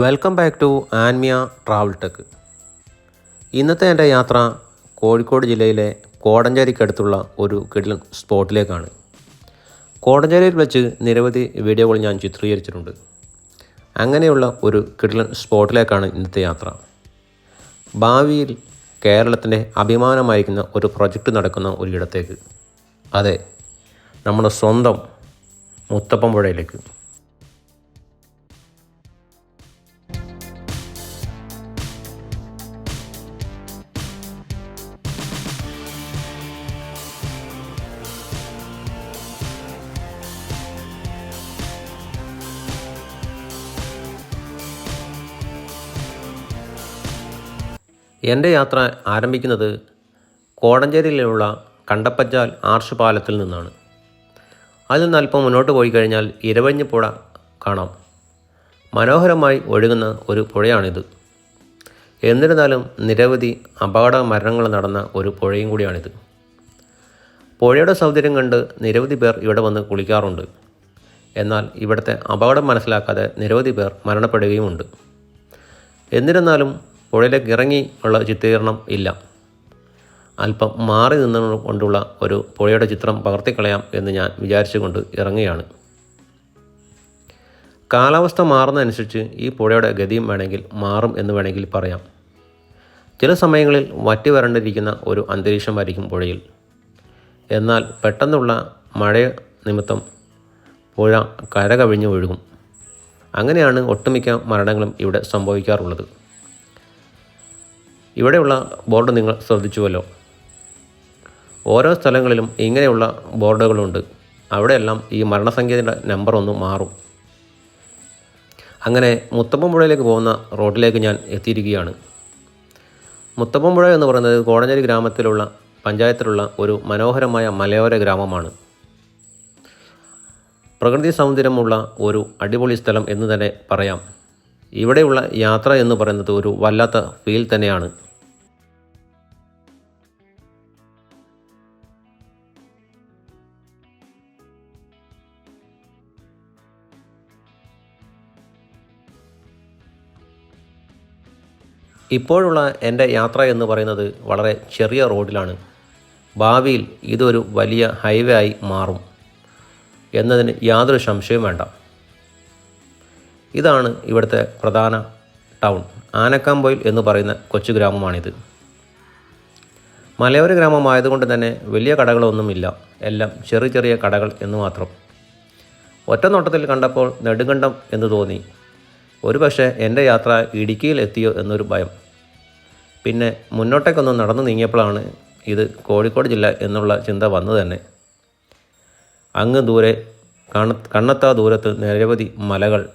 Welcome back to Anmiya travel tech ഇന്നത്തെ എന്റെ യാത്ര കോഴിക്കോട് ജില്ലയിലെ കോടഞ്ചേരിക്കടുത്തുള്ള ഒരു കിടിലൻ സ്പോട്ടിലേക്കാണ്. കോടഞ്ചേരിയിൽ വെച്ച് നിരവധി വീഡിയോകൾ ഞാൻ ചിത്രീകരിച്ചിട്ടുണ്ട്. അങ്ങനെയുള്ള ഒരു കിടിലൻ സ്പോട്ടിലേക്കാണ് ഇന്നത്തെ യാത്ര. ഭാവിയിൽ കേരളത്തിന്റെ അഭിമാനമായിരിക്കുന്ന ഒരു പ്രൊജക്റ്റ് നടക്കുന്ന ഒരിടത്തേക്ക് അതെ നമ്മുടെ സ്വന്തം മുത്തപ്പൻ പുഴയിലേക്ക്. എന്റെ യാത്ര ആരംഭിക്കുന്നത് കോടഞ്ചേരിയിലുള്ള കണ്ടപ്പച്ചാൽ ആർഷ് പാലത്തിൽ നിന്നാണ്. അതിൽ നിന്ന് അല്പം മുന്നോട്ട് പോയി കഴിഞ്ഞാൽ ഇരവഴിഞ്ഞ് പുഴ കാണാം. മനോഹരമായി ഒഴുകുന്ന ഒരു പുഴയാണിത്. എന്നിരുന്നാലും നിരവധി അപകട മരണങ്ങൾ നടന്ന ഒരു പുഴയും കൂടിയാണിത്. പുഴയുടെ സൗന്ദര്യം കണ്ട് നിരവധി പേർ ഇവിടെ വന്ന് കുളിക്കാറുണ്ട്. എന്നാൽ ഇവിടുത്തെ അപകടം മനസ്സിലാക്കാതെ നിരവധി പേർ മരണപ്പെടുകയുമുണ്ട്. എന്നിരുന്നാലും പുഴയിലേക്ക് ഇറങ്ങി ഉള്ള ചിത്രീകരണം ഇല്ല. അല്പം മാറി നിന്നു കൊണ്ടുള്ള ഒരു പുഴയുടെ ചിത്രം പകർത്തിക്കളയാം എന്ന് ഞാൻ വിചാരിച്ചുകൊണ്ട് ഇറങ്ങുകയാണ്. കാലാവസ്ഥ മാറുന്നതനുസരിച്ച് ഈ പുഴയുടെ ഗതിയും വേണമെങ്കിൽ മാറും എന്ന് വേണമെങ്കിൽ പറയാം. ചില സമയങ്ങളിൽ വറ്റി വരണ്ടിരിക്കുന്ന ഒരു അന്തരീക്ഷമായിരിക്കും പുഴയിൽ. എന്നാൽ പെട്ടെന്നുള്ള മഴ നിമിത്തം പുഴ കര കവിഞ്ഞ് ഒഴുകും. അങ്ങനെയാണ് ഒട്ടുമിക്ക മരണങ്ങളും ഇവിടെ സംഭവിക്കാറുള്ളത്. ഇവിടെയുള്ള ബോർഡ് നിങ്ങൾ ശ്രദ്ധിച്ചുവല്ലോ. ഓരോ സ്ഥലങ്ങളിലും ഇങ്ങനെയുള്ള ബോർഡുകളുണ്ട്. അവിടെയെല്ലാം ഈ മരണസംഖ്യയുടെ നമ്പർ ഒന്ന് മാറും. അങ്ങനെ മുത്തപ്പൻപുഴയിലേക്ക് പോകുന്ന റോഡിലേക്ക് ഞാൻ എത്തിയിരിക്കുകയാണ്. മുത്തപ്പൻപുഴ എന്ന് പറയുന്നത് കോടഞ്ചേരി ഗ്രാമത്തിലുള്ള പഞ്ചായത്തിലുള്ള ഒരു മനോഹരമായ മലയോര ഗ്രാമമാണ്. പ്രകൃതി സൗന്ദര്യമുള്ള ഒരു അടിപൊളി സ്ഥലം എന്ന് തന്നെ പറയാം. ഇവിടെയുള്ള യാത്ര എന്ന് പറയുന്നത് ഒരു വല്ലാത്ത ഫീൽ തന്നെയാണ്. ഇപ്പോഴുള്ള എന്റെ യാത്ര എന്ന് പറയുന്നത് വളരെ ചെറിയ റോഡിലാണ്. ഭാവിയിൽ ഇതൊരു വലിയ ഹൈവേ ആയി മാറും. എന്നതിന് യാതൊരു സംശയവും വേണ്ട. ഇതാണ് ഇവിടുത്തെ പ്രധാന ടൗൺ ആനക്കാമ്പൊയിൽ എന്ന് പറയുന്ന കൊച്ചു ഗ്രാമമാണിത്. മലയോര ഗ്രാമമായതുകൊണ്ട് തന്നെ വലിയ കടകളൊന്നുമില്ല എല്ലാം ചെറിയ ചെറിയ കടകൾ എന്ന് മാത്രം. ഒറ്റ നോട്ടത്തിൽ കണ്ടപ്പോൾ നെടുങ്കണ്ടം എന്ന് തോന്നി. ഒരുപക്ഷെ എന്റെ യാത്ര ഇടുക്കിയിൽ എത്തിയോ എന്നൊരു ഭയം. പിന്നെ മുന്നോട്ടേക്കൊന്ന് നടന്നു നീങ്ങിയപ്പോഴാണ് ഇത് കോഴിക്കോട് ജില്ല എന്നുള്ള ചിന്ത വന്നു തന്നെ. അങ്ങ് ദൂരെ കണ്ണ കണ്ണെത്താ ദൂരത്ത് നിരവധി മലകൾ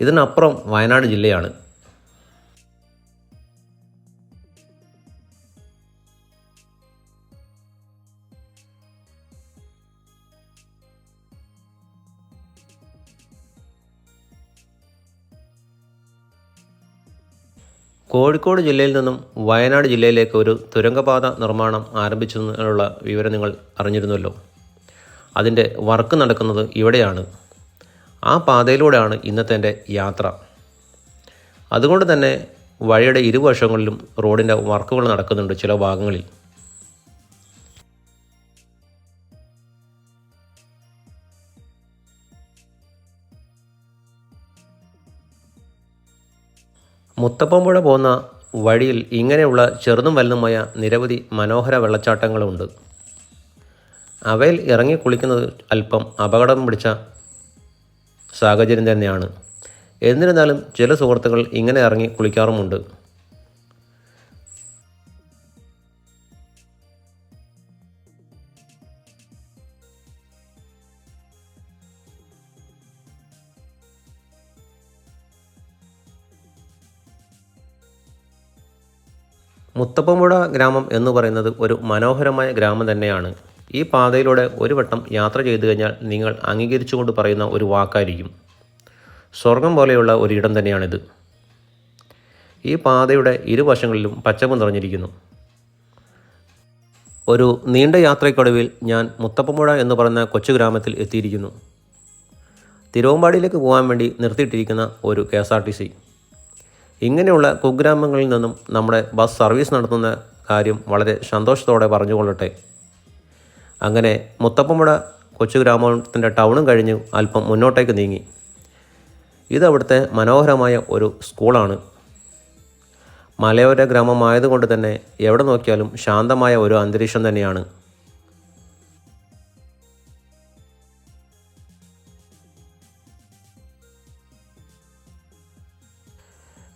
ഇതിനപ്പുറം വയനാട് ജില്ലയാണ്. കോഴിക്കോട് ജില്ലയിൽ നിന്നും വയനാട് ജില്ലയിലേക്ക് ഒരു തുരങ്കപാത നിർമ്മാണം ആരംഭിച്ചതിനുള്ള വിവരം നിങ്ങൾ അറിഞ്ഞിരുന്നല്ലോ. അതിന്റെ വർക്ക് നടക്കുന്നത് ഇവിടെയാണ്. ആ പാതയിലൂടെയാണ് ഇന്നത്തെ എന്റെ യാത്ര. അതുകൊണ്ട് തന്നെ വഴിയുടെ ഇരുവശങ്ങളിലും റോഡിന്റെ വർക്കുകൾ നടക്കുന്നുണ്ട് ചില ഭാഗങ്ങളിൽ. മുത്തപ്പമ്പുഴ പോകുന്ന വഴിയിൽ ഇങ്ങനെയുള്ള ചെറുതും വലുതുമായ നിരവധി മനോഹര വെള്ളച്ചാട്ടങ്ങളുണ്ട്. അവയിൽ ഇറങ്ങി കുളിക്കുന്നത് അല്പം അപകടം പിടിച്ച സാഹചര്യം തന്നെയാണ്. എന്നിരുന്നാലും ചില സുഹൃത്തുക്കൾ ഇങ്ങനെ ഇറങ്ങി കുളിക്കാറുമുണ്ട്. മുത്തപ്പമ്പുഴ ഗ്രാമം എന്ന് പറയുന്നത് ഒരു മനോഹരമായ ഗ്രാമം തന്നെയാണ്. ഈ പാതയിലൂടെ ഒരു വട്ടം യാത്ര ചെയ്തു കഴിഞ്ഞാൽ നിങ്ങൾ അംഗീകരിച്ചുകൊണ്ട് പറയുന്ന ഒരു വാക്കായിരിക്കും. സ്വർഗം പോലെയുള്ള ഒരിടം തന്നെയാണിത്. ഈ പാതയുടെ ഇരുവശങ്ങളിലും പച്ചപ്പ് നിറഞ്ഞിരിക്കുന്നു. ഒരു നീണ്ട യാത്രയ്ക്കൊടുവിൽ ഞാൻ മുത്തപ്പമ്പുഴ എന്ന് പറയുന്ന കൊച്ചു ഗ്രാമത്തിൽ എത്തിയിരിക്കുന്നു. തിരുവമ്പാടിയിലേക്ക് പോകാൻ വേണ്ടി നിർത്തിയിട്ടിരിക്കുന്ന ഒരു K S R T C. ഇങ്ങനെയുള്ള കുഗ്രാമങ്ങളിൽ നിന്നും നമ്മുടെ ബസ് സർവീസ് നടത്തുന്ന കാര്യം വളരെ സന്തോഷത്തോടെ പറഞ്ഞുകൊള്ളട്ടെ. അങ്ങനെ മുത്തപ്പമ്പുഴ കൊച്ചു ഗ്രാമത്തിന്റെ ടൗണും കഴിഞ്ഞ് അല്പം മുന്നോട്ടേക്ക് നീങ്ങി. ഇതവിടുത്തെ മനോഹരമായ ഒരു സ്കൂളാണ്. മലയോര ഗ്രാമമായതുകൊണ്ട് തന്നെ എവിടെ നോക്കിയാലും ശാന്തമായ ഒരു അന്തരീക്ഷം തന്നെയാണ്.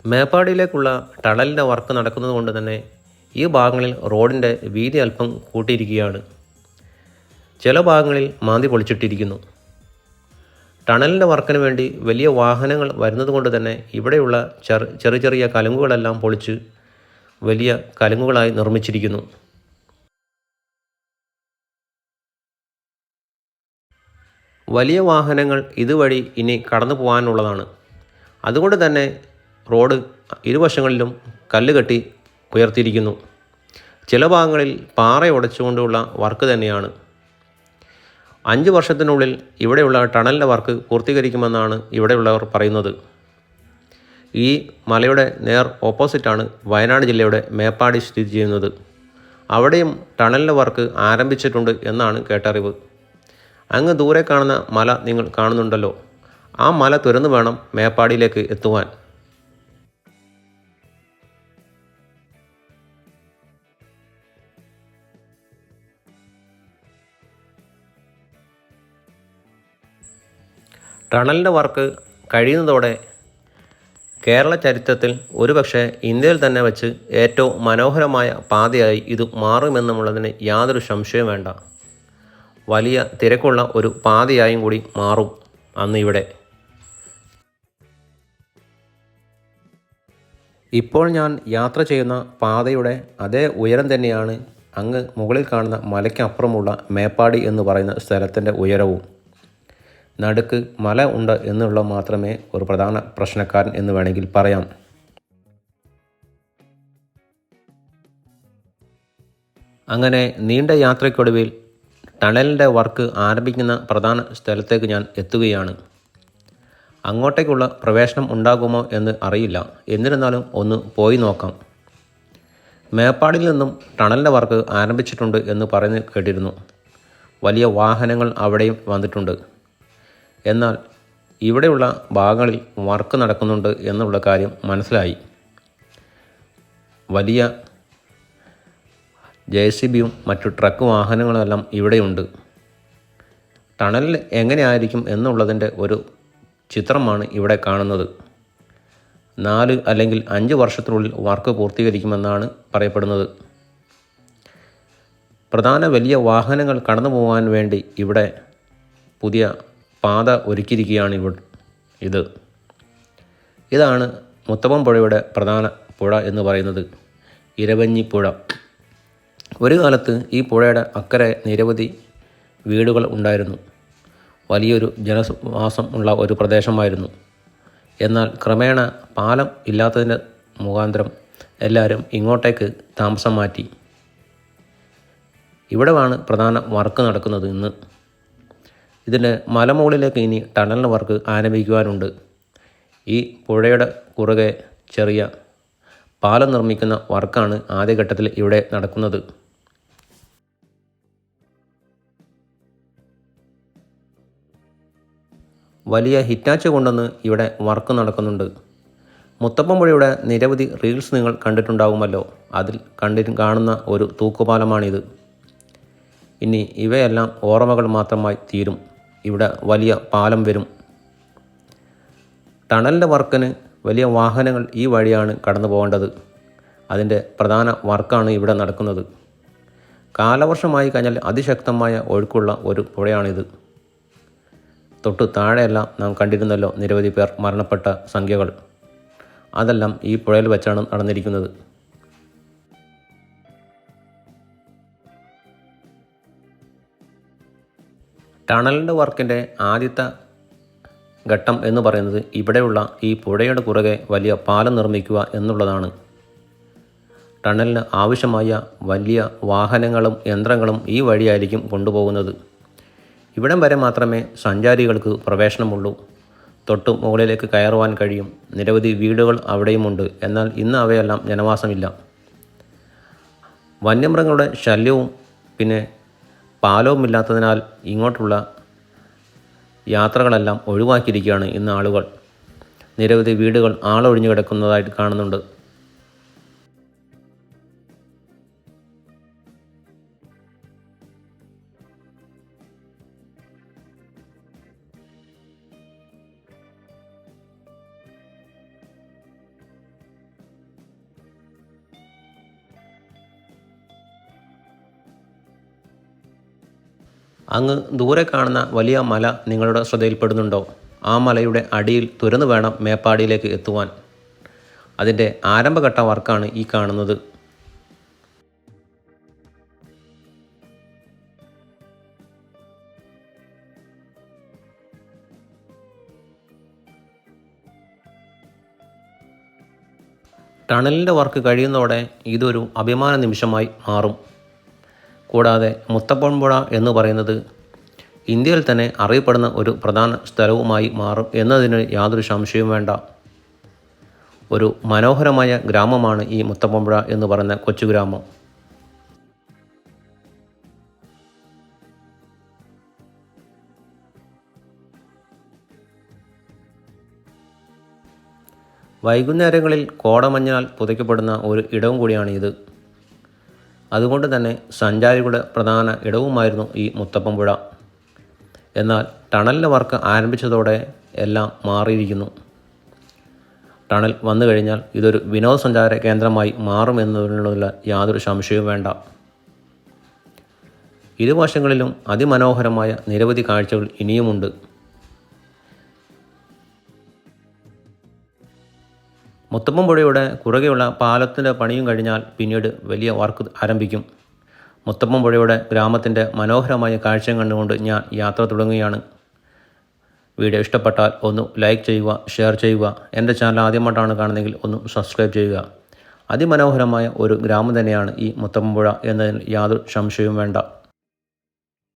മേപ്പാടിയിലേക്കുള്ള ടണലിന്റെ വർക്ക് നടക്കുന്നത് കൊണ്ട് തന്നെ ഈ ഭാഗങ്ങളിൽ റോഡിന്റെ വീതി അല്പം കൂട്ടിയിരിക്കുകയാണ്. ചില ഭാഗങ്ങളിൽ മാന്തി പൊളിച്ചിട്ടിരിക്കുന്നു. ടണലിന്റെ വർക്കിന് വേണ്ടി വലിയ വാഹനങ്ങൾ വരുന്നതുകൊണ്ട് തന്നെ ഇവിടെയുള്ള ചെറു ചെറിയ ചെറിയ കലുങ്കുകളെല്ലാം പൊളിച്ച് വലിയ കലുങ്കുകളായി നിർമ്മിച്ചിരിക്കുന്നു. വലിയ വാഹനങ്ങൾ ഇതുവഴി ഇനി കടന്നു പോകാനുള്ളതാണ്. അതുകൊണ്ട് തന്നെ റോഡ് ഇരുവശങ്ങളിലും കല്ല് കെട്ടി ഉയർത്തിയിരിക്കുന്നു. ചില ഭാഗങ്ങളിൽ പാറ ഉടച്ചുകൊണ്ടുള്ള വർക്ക് തന്നെയാണ്. അഞ്ച് വർഷത്തിനുള്ളിൽ ഇവിടെയുള്ള ടണലിന്റെ വർക്ക് പൂർത്തീകരിക്കുമെന്നാണ് ഇവിടെയുള്ളവർ പറയുന്നത്. ഈ മലയുടെ നേർ ഓപ്പോസിറ്റാണ് വയനാട് ജില്ലയുടെ മേപ്പാടി സ്ഥിതി ചെയ്യുന്നത്. അവിടെയും ടണലിന്റെ വർക്ക് ആരംഭിച്ചിട്ടുണ്ട് എന്നാണ് കേട്ടറിവ്. അങ്ങ് ദൂരെ കാണുന്ന മല നിങ്ങൾ കാണുന്നുണ്ടല്ലോ. ആ മല തുരന്നു വേണം മേപ്പാടിയിലേക്ക് എത്തുവാൻ. ടണലിന്റെ വർക്ക് കഴിയുന്നതോടെ കേരള ചരിത്രത്തിൽ ഒരുപക്ഷെ ഇന്ത്യയിൽ തന്നെ വെച്ച് ഏറ്റവും മനോഹരമായ പാതയായി ഇത് മാറുമെന്നുള്ളതിന് യാതൊരു സംശയവും വേണ്ട. വലിയ തിരക്കുള്ള ഒരു പാതയായും കൂടി മാറും അന്ന് ഇവിടെ. ഇപ്പോൾ ഞാൻ യാത്ര ചെയ്യുന്ന പാതയുടെ അതേ ഉയരം തന്നെയാണ് അങ്ങ് മുകളിൽ കാണുന്ന മലയ്ക്കപ്പുറമുള്ള മേപ്പാടി എന്ന് പറയുന്ന സ്ഥലത്തിന്റെ ഉയരവും. നടുക്ക് മല ഉണ്ട് എന്നുള്ള മാത്രമേ ഒരു പ്രധാന പ്രശ്നക്കാരൻ എന്ന് വേണമെങ്കിൽ പറയാം. അങ്ങനെ നീണ്ട യാത്രയ്ക്കൊടുവിൽ ടണലിന്റെ വർക്ക് ആരംഭിക്കുന്ന പ്രധാന സ്ഥലത്തേക്ക് ഞാൻ എത്തുകയാണ്. അങ്ങോട്ടേക്കുള്ള പ്രവേശനം ഉണ്ടാകുമോ എന്ന് അറിയില്ല. എന്നിരുന്നാലും ഒന്ന് പോയി നോക്കാം. മേപ്പാടിൽ നിന്നും ടണലിന്റെ വർക്ക് ആരംഭിച്ചിട്ടുണ്ട് എന്ന് പറഞ്ഞ് കേട്ടിരുന്നു. വലിയ വാഹനങ്ങൾ അവിടെയും വന്നിട്ടുണ്ട്. എന്നാൽ ഇവിടെയുള്ള ഭാഗങ്ങളിൽ വർക്ക് നടക്കുന്നുണ്ട് എന്നുള്ള കാര്യം മനസ്സിലായി. വലിയ ജെ സി ബിയും മറ്റു ട്രക്ക് വാഹനങ്ങളുമെല്ലാം ഇവിടെയുണ്ട്. ടണലിൽ എങ്ങനെയായിരിക്കും എന്നുള്ളതിന്റെ ഒരു ചിത്രമാണ് ഇവിടെ കാണുന്നത്. നാല് അല്ലെങ്കിൽ അഞ്ച് വർഷത്തിനുള്ളിൽ വർക്ക് പൂർത്തീകരിക്കുമെന്നാണ് പറയപ്പെടുന്നത്. പ്രധാന വലിയ വാഹനങ്ങൾ കടന്നു പോകാൻ വേണ്ടി ഇവിടെ പുതിയ പാത ഒരുക്കിയിരിക്കുകയാണ് ഇവ ഇത്. ഇതാണ് മുത്തപ്പൻ പുഴയുടെ പ്രധാന പുഴ എന്ന് പറയുന്നത്. ഇരവഞ്ഞിപ്പുഴ ഒരു കാലത്ത് ഈ പുഴയുടെ അക്കരെ നിരവധി വീടുകൾ ഉണ്ടായിരുന്നു. വലിയൊരു ജനവാസം ഉള്ള ഒരു പ്രദേശമായിരുന്നു. എന്നാൽ ക്രമേണ പാലം ഇല്ലാത്തതിന്റെ മുഖാന്തരം എല്ലാവരും ഇങ്ങോട്ടേക്ക് താമസം മാറ്റി. ഇവിടെയാണ് പ്രധാന വർക്ക് നടക്കുന്നത് ഇന്ന്. ഇതിന്റെ മലമുകളിലേക്ക് ഇനി ടണൽ വർക്ക് ആരംഭിക്കുവാനുണ്ട്. ഈ പുഴയുടെ കുറുകെ ചെറിയ പാലം നിർമ്മിക്കുന്ന വർക്കാണ് ആദ്യഘട്ടത്തിൽ ഇവിടെ നടക്കുന്നത്. വലിയ ഹിറ്റാച്ച് കൊണ്ടുവന്ന് ഇവിടെ വർക്ക് നടക്കുന്നുണ്ട്. മുത്തപ്പൻ പുഴയുടെ നിരവധി റീൽസ് നിങ്ങൾ കണ്ടിട്ടുണ്ടാകുമല്ലോ അതിൽ കണ്ടി കാണുന്ന ഒരു തൂക്കുപാലമാണിത്. ഇനി ഇവയെല്ലാം ഓർമ്മകൾ മാത്രമായി തീരും. ഇവിടെ വലിയ പാലം വരും. ടണലിന്റെ വർക്കിന് വലിയ വാഹനങ്ങൾ ഈ വഴിയാണ് കടന്നു പോകേണ്ടത്. അതിന്റെ പ്രധാന വർക്കാണ് ഇവിടെ നടക്കുന്നത്. കാലവർഷമായി കഴിഞ്ഞാൽ അതിശക്തമായ ഒഴുക്കുള്ള ഒരു പുഴയാണിത്. തൊട്ട് താഴെയെല്ലാം നാം കണ്ടിരുന്നല്ലോ നിരവധി പേർ മരണപ്പെട്ട സംഖ്യകൾ. അതെല്ലാം ഈ പുഴയിൽ വെച്ചാണ് നടന്നിരിക്കുന്നത്. ടണലിന്റെ വർക്കിന്റെ ആദ്യത്തെ ഘട്ടം എന്ന് പറയുന്നത് ഇവിടെയുള്ള ഈ പുഴയുടെ കുറുകെ വലിയ പാലം നിർമ്മിക്കുക എന്നുള്ളതാണ്. ടണലിന് ആവശ്യമായ വലിയ വാഹനങ്ങളും യന്ത്രങ്ങളും ഈ വഴിയായിരിക്കും കൊണ്ടുപോകുന്നത്. ഇവിടം വരെ മാത്രമേ സഞ്ചാരികൾക്ക് പ്രവേശനമുള്ളൂ. തൊട്ടു മുകളിലേക്ക് കയറുവാൻ കഴിയും. നിരവധി വീടുകൾ അവിടെയുമുണ്ട്. എന്നാൽ ഇന്ന് അവയെല്ലാം ജനവാസമില്ല. വന്യമൃഗങ്ങളുടെ ശല്യവും പിന്നെ പാലവുമില്ലാത്തതിനാൽ ഇങ്ങോട്ടുള്ള യാത്രകളെല്ലാം ഒഴിവാക്കിയിരിക്കുകയാണ് ഇന്ന് ആളുകൾ. നിരവധി വീടുകൾ ആളൊഴിഞ്ഞു കിടക്കുന്നതായിട്ട് കാണുന്നുണ്ട്. അങ്ങ് ദൂരെ കാണുന്ന വലിയ മല നിങ്ങളുടെ ശ്രദ്ധയിൽപ്പെടുന്നുണ്ടോ? ആ മലയുടെ അടിയിൽ തുരന്നു വേണം മേപ്പാടിയിലേക്ക് എത്തുവാൻ. അതിന്റെ ആരംഭഘട്ട വർക്കാണ് ഈ കാണുന്നത്. ടണലിന്റെ വർക്ക് കഴിയുന്നതോടെ ഇതൊരു അഭിമാന നിമിഷമായി മാറും. കൂടാതെ മുത്തപ്പൻപുഴ എന്ന് പറയുന്നത് ഇന്ത്യയിൽ തന്നെ അറിയപ്പെടുന്ന ഒരു പ്രധാന സ്ഥലവുമായി മാറും എന്നതിന് യാതൊരു സംശയവും വേണ്ട. ഒരു മനോഹരമായ ഗ്രാമമാണ് ഈ മുത്തപ്പൻപുഴ എന്ന് പറയുന്ന കൊച്ചു ഗ്രാമം. വൈകുന്നേരങ്ങളിൽ കോടമഞ്ഞാൽ പുതയ്ക്കപ്പെടുന്ന ഒരു ഇടവും കൂടിയാണ് ഇത് അതുകൊണ്ട് തന്നെ സഞ്ചാരികളുടെ പ്രധാന ഇടവുമായിരുന്നു ഈ മുത്തപ്പൻപുഴ എന്നാൽ ടണലിന്റെ വർക്ക് ആരംഭിച്ചതോടെ എല്ലാം മാറിയിരിക്കുന്നു. ടണൽ വന്നു കഴിഞ്ഞാൽ ഇതൊരു വിനോദസഞ്ചാര കേന്ദ്രമായി മാറുമെന്നതിനുള്ള യാതൊരു സംശയവും വേണ്ട. ഇരുവശങ്ങളിലും അതിമനോഹരമായ നിരവധി കാഴ്ചകൾ ഇനിയുമുണ്ട്. മുത്തപ്പൻ പുഴയുടെ കുറുകെയുള്ള പാലത്തിന്റെ പണിയും കഴിഞ്ഞാൽ പിന്നീട് വലിയ വർക്ക് ആരംഭിക്കും. മുത്തപ്പൻ പുഴയുടെ ഗ്രാമത്തിന്റെ മനോഹരമായ കാഴ്ചയും കണ്ടുകൊണ്ട് ഞാൻ യാത്ര തുടങ്ങുകയാണ്. വീഡിയോ ഇഷ്ടപ്പെട്ടാൽ ഒന്ന് ലൈക്ക് ചെയ്യുക ഷെയർ ചെയ്യുക. എന്റെ ചാനൽ ആദ്യമായിട്ടാണ് കാണുന്നതെങ്കിൽ ഒന്ന് സബ്സ്ക്രൈബ് ചെയ്യുക. അതിമനോഹരമായ ഒരു ഗ്രാമം തന്നെയാണ് ഈ മുത്തപ്പം പുഴ എന്നതിൽ യാതൊരു സംശയവും വേണ്ട.